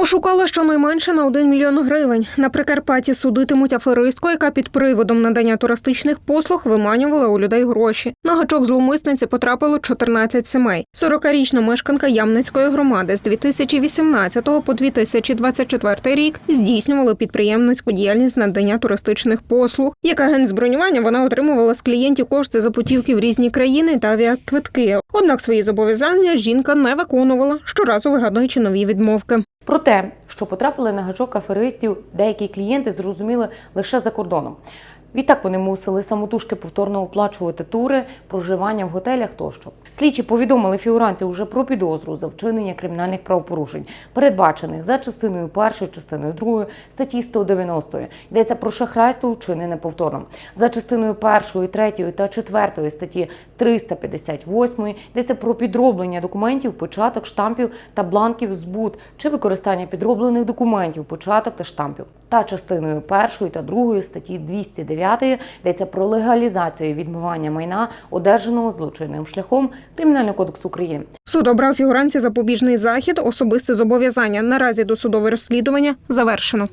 Ошукала щонайменше на 1 мільйон гривень. На Прикарпатті судитимуть аферистку, яка під приводом надання туристичних послуг виманювала у людей гроші. На гачок зловмисниці потрапило 14 сімей. 40-річна мешканка Ямницької громади з 2018 по 2024 рік здійснювала підприємницьку діяльність надання туристичних послуг. Як агент з вона отримувала з клієнтів кошти за путівки в різні країни та авіаквитки. Однак свої зобов'язання жінка не виконувала, щоразу вигадуючи нові відмовки. Про те, що потрапили на гачок аферистів, деякі клієнти зрозуміли лише за кордоном. Відтак вони мусили самотужки повторно оплачувати тури, проживання в готелях тощо. Слідчі повідомили фігурантів уже про підозру за вчинення кримінальних правопорушень, передбачених за частиною першою, частиною другою статті 190. Йдеться про шахрайство вчинене повторно. За частиною першої, третьої та четвертої статті 358 йдеться про підроблення документів, початок штампів та бланків збут чи використання підроблених документів, початок та штампів. Та частиною першої та другої статті 209 йдеться про легалізацію відмивання майна, одержаного злочинним шляхом Кримінального кодексу України. Суд обрав фігуранці запобіжний захід, особисте зобов'язання. Наразі досудове розслідування завершено.